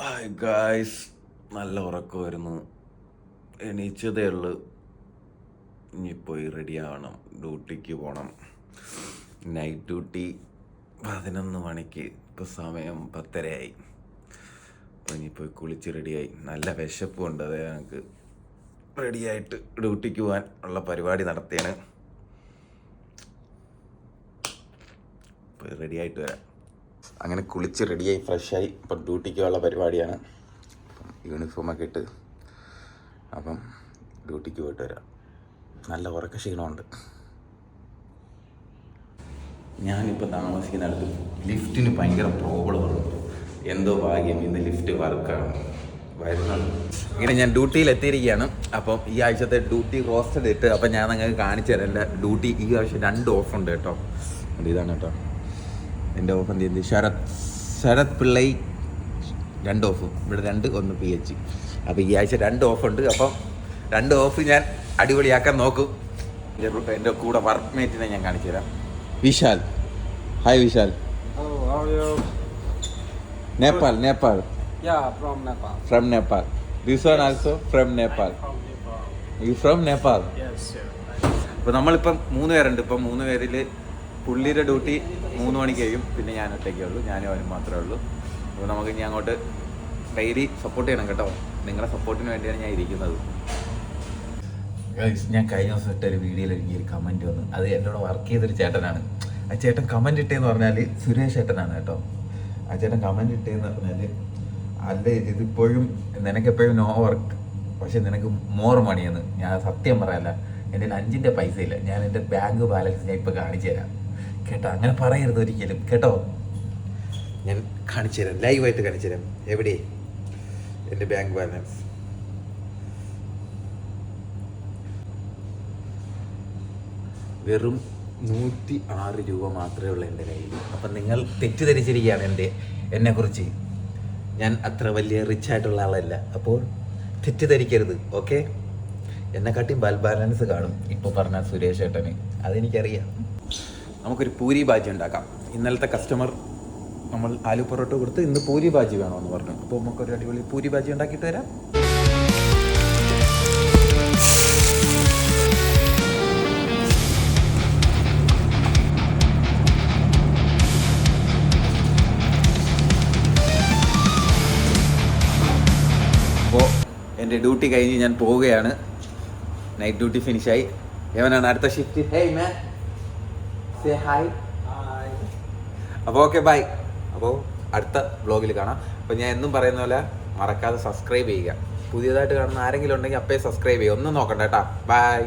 Hi guys നല്ല ഉറക്കമായിരുന്നു. എണീച്ചതേ ഉള്ളു. ഇനി പോയി റെഡി ആവണം. ഡ്യൂട്ടിക്ക് പോകണം നൈറ്റ് ഡ്യൂട്ടി പതിനൊന്ന് മണിക്ക്. ഇപ്പോൾ സമയം പത്തരയായി. ഇനി പോയി കുളിച്ച് റെഡിയായി നല്ല വിശപ്പുണ്ട് അതേ ഞങ്ങൾക്ക് റെഡിയായിട്ട് ഡ്യൂട്ടിക്ക് പോകാൻ ഉള്ള പരിപാടി നടത്തിയാണ്. പോയി റെഡിയായിട്ട് വരാം. അങ്ങനെ കുളിച്ച് റെഡിയായി ഫ്രഷായി ഇപ്പം ഡ്യൂട്ടിക്ക് ഉള്ള പരിപാടിയാണ്. യൂണിഫോമൊക്കെ ഇട്ട് അപ്പം ഡ്യൂട്ടിക്ക് പോയിട്ട് വരാം. നല്ല ഉറക്ക ക്ഷീണമുണ്ട്. ഞാനിപ്പോൾ താമസിക്കുന്നിടത്ത് ലിഫ്റ്റിന് ഭയങ്കര പ്രോബ്ലമാണ് എന്തോ ഭാഗ്യം ഇന്ന് ലിഫ്റ്റ് വർക്കാണ് വരുന്നത് ഇങ്ങനെ ഞാൻ ഡ്യൂട്ടിയിൽ എത്തിയിരിക്കുകയാണ്. അപ്പം ഈ ആഴ്ചത്തെ ഡ്യൂട്ടി റോസ്റ്റഡ് ഇട്ട് അപ്പം ഞാൻ നിങ്ങൾക്ക് കാണിച്ചു തരാം. എന്റെ ഡ്യൂട്ടി ഈ ആഴ്ച രണ്ട് ഓഫ് ഉണ്ട് കേട്ടോ. ഇതാണ് കേട്ടോ. എന്റെ ഓഫ് എന്ത് ചെയ്യുന്നത് ശരത് ശരത് പിള്ളൈ രണ്ട് ഓഫ്. ഇവിടെ രണ്ട് ഒന്ന് പി എച്ച് അപ്പോൾ ഈ ആഴ്ച രണ്ട് ഓഫ് ഉണ്ട്. അപ്പം രണ്ട് ഓഫ് ഞാൻ അടിപൊളിയാക്കാൻ നോക്കും. എന്റെ എന്റെ കൂടെ വർക്ക് മേറ്റിനെ ഞാൻ കാണിച്ചു തരാം. Vishal. Hi Vishal? Nepal Nepal. From Nepal this one also from Nepal. You from Nepal. അപ്പോൾ നമ്മളിപ്പം മൂന്ന് പേരുണ്ട്. ഇപ്പം മൂന്ന് പേരിൽ പുള്ളിയുടെ ഡ്യൂട്ടി മൂന്ന് മണിക്ക് കഴിയും. പിന്നെ ഞാൻ ഒറ്റയ്ക്കേ ഉള്ളൂ. ഞാനും അവനും മാത്രമേ ഉള്ളൂ. അപ്പോൾ നമുക്ക് ഇനി അങ്ങോട്ട് ഡെയിലി സപ്പോർട്ട് ചെയ്യണം കേട്ടോ. നിങ്ങളുടെ സപ്പോർട്ടിന് വേണ്ടിയാണ് ഞാൻ ഇരിക്കുന്നത്. ഞാൻ കഴിഞ്ഞ ദിവസം ഇട്ട ഒരു വീഡിയോയിൽ എനിക്ക് ഒരു കമന്റ് വന്നു. അത് എന്നോട് വർക്ക് ചെയ്തൊരു ചേട്ടനാണ്. ആ ചേട്ടൻ കമന്റ് ഇട്ടേന്ന് പറഞ്ഞാൽ സുരേഷ് ചേട്ടനാണ് കേട്ടോ. ആ ചേട്ടൻ കമന്റ് ഇട്ടേന്ന് പറഞ്ഞാൽ അല്ല ഇതിപ്പോഴും നിനക്കെപ്പോഴും നോ വർക്ക് പക്ഷെ നിനക്ക് മോർ മണിയെന്ന് ഞാൻ സത്യം പറയല്ല. എന്റെ അഞ്ചിന്റെ പൈസ ഇല്ല ഞാൻ എന്റെ ബാങ്ക് ബാലൻസ് ഞാൻ ഇപ്പോൾ കാണിച്ചു തരാം കേട്ടോ അങ്ങനെ പറയരുത് ഒരിക്കലും. കേട്ടോ? ഞാൻ കാണിച്ചു തരാം ലൈവായിട്ട് കാണിച്ചു തരാം. എവിടെ? എന്റെ ബാങ്ക് ബാലൻസ്. വെറും നൂറ്റി ആറ് രൂപ മാത്രമേ ഉള്ളൂ എന്റെ കയ്യിൽ. അപ്പം നിങ്ങൾ തെറ്റിദ്ധരിച്ചിരിക്കുകയാണ് എന്റെ എന്നെക്കുറിച്ച്. ഞാൻ അത്ര വലിയ റിച്ച് ആയിട്ടുള്ള ആളല്ല. അപ്പോൾ തെറ്റിദ്ധരിക്കരുത് ഓക്കെ എന്നെക്കാട്ടിയും ബാൽ ബാലൻസ് കാണും ഇപ്പോൾ പറഞ്ഞ സുരേഷ് ഏട്ടന്. അതെനിക്കറിയാം. നമുക്കൊരു പൂരി ബാജി ഉണ്ടാക്കാം. ഇന്നലത്തെ കസ്റ്റമർ നമ്മൾ ആലു പൊറോട്ട കൊടുത്ത് ഇന്ന് പൂരി ബാജി വേണമെന്ന് പറഞ്ഞു. അപ്പോൾ നമുക്കൊരു അടിപൊളി പൂരി ബാജി ഉണ്ടാക്കിയിട്ട് വരാം. അപ്പോൾ എന്റെ ഡ്യൂട്ടി കഴിഞ്ഞ് ഞാൻ പോവുകയാണ്. നൈറ്റ് ഡ്യൂട്ടി ഫിനിഷായി എവനാണ് അടുത്ത shift hey man say hi. അപ്പോൾ ഓക്കെ ബൈ അപ്പോൾ അടുത്ത ബ്ലോഗിൽ കാണാം. അപ്പോൾ ഞാൻ എന്നും പറയുന്ന പോലെ മറക്കാതെ സബ്സ്ക്രൈബ് ചെയ്യുക. പുതിയതായിട്ട് കാണുന്ന ആരെങ്കിലും ഉണ്ടെങ്കിൽ അപ്പേ സബ്സ്ക്രൈബ് ചെയ്യുക. ഒന്നും നോക്കണ്ട കേട്ടോ. ബൈ